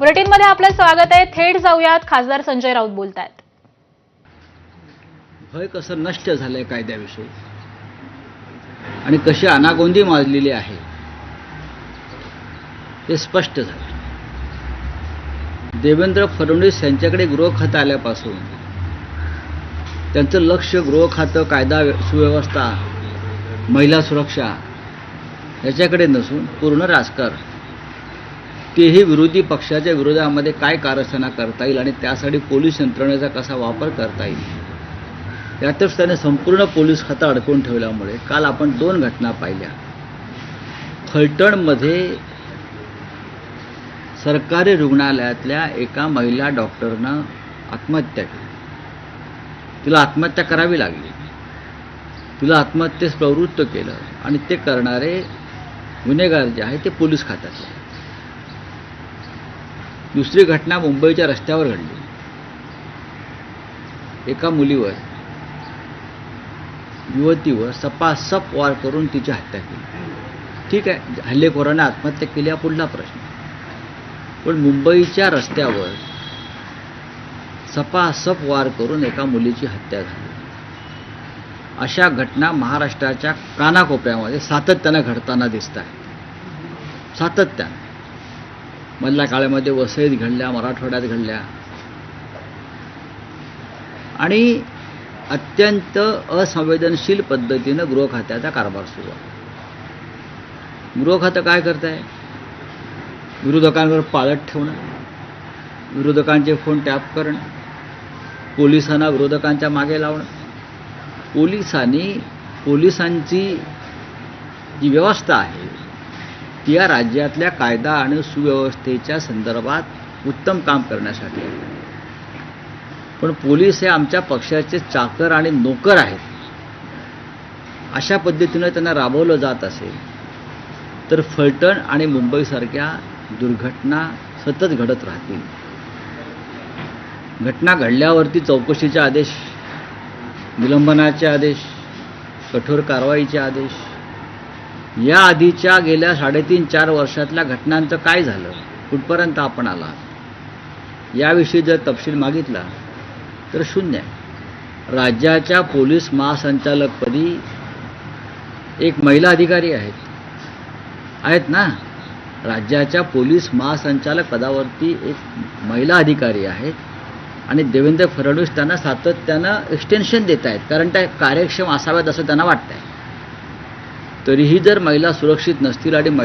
बुलेटिनमध्ये आपलं स्वागत आहे. थेट जाऊयात. खासदार संजय राऊत बोलतायत. भय कसं नष्ट झालंय कायद्याविषयी? आणि कशी अनागोंदी माजलेली आहे? हे स्पष्ट झालं. देवेंद्र फडणवीस यांच्याकडे गृह खातं आल्यापासून त्यांचं लक्ष गृह खातं कायदा सुव्यवस्था महिला सुरक्षा याच्याकडे नसून पूर्ण राजकारण. तेही विरोधी पक्षाच्या विरोधामध्ये काय कारस्थाना करता येईल आणि त्यासाठी पोलीस यंत्रणेचा कसा वापर करता येईल? यातच त्याने संपूर्ण पोलीस खातं अडकून ठेवल्यामुळे काल आपण दोन घटना पाहिल्या. फलटणमध्ये सरकारी रुग्णालयातल्या एका महिला डॉक्टरनं आत्महत्या केली. तिला आत्महत्या करावी लागली. तिला आत्महत्येस प्रवृत्त केलं आणि ते करणारे गुन्हेगार जे आहे ते पोलीस खात्यातले. दुसरी घटना मुंबईच्या रस्त्यावर घडली. एका मुलीवर युवतीवर सपासप वार करून तिची हत्या केली. ठीक आहे हल्लेखोराने आत्महत्या केली हा पुढला प्रश्न. पण मुंबईच्या रस्त्यावर सपासप वार करून एका मुलीची हत्या झाली. अशा घटना महाराष्ट्राच्या कानाकोपऱ्यामध्ये सातत्यानं घडताना दिसत आहेत. सातत्यानं. मधल्या काळामध्ये वसईत घडल्या मराठवाड्यात घडल्या. आणि अत्यंत असंवेदनशील पद्धतीनं गृह खात्याचा कारभार सुरू आहे. गृह खातं काय करत आहे विरोधकांवर पाळत ठेवणं विरोधकांचे फोन टॅप करणं पोलिसांना विरोधकांच्या मागे लावणं. पोलिसांनी पोलिसांची जी व्यवस्था आहे या राज्यातल्या कायदा आणि सुव्यवस्थेच्या संदर्भात उत्तम काम करण्यासाठी आहे. पण पोलीस हे आमच्या पक्षाचे चाकर आणि नोकर आहेत. अशा पद्धतीनं त्यांना राबवलं जात असेल तर फलटण आणि मुंबईसारख्या दुर्घटना सतत घडत राहतील. घटना घडल्यावरती चौकशीचे आदेश निलंबनाचे आदेश कठोर कारवाईचे आदेश या आधीच्या गेल्या साडेतीन चार वर्षातल्या घटनांचं काय झालं? कुठपर्यंत आपण आला याविषयी जर तपशील मागितला तर शून्य. राज्याच्या पोलीस महासंचालकपदी एक महिला अधिकारी आहेत. आहेत ना? राज्याच्या पोलीस महासंचालक पदावरती एक महिला अधिकारी आहेत. आणि देवेंद्र फडणवीस त्यांना सातत्यानं एक्सटेन्शन देत आहेत कारण त्या कार्यक्षम असाव्यात असं त्यांना वाटतंय. तरीही जर महिला सुरक्षित नसतील आणि महिला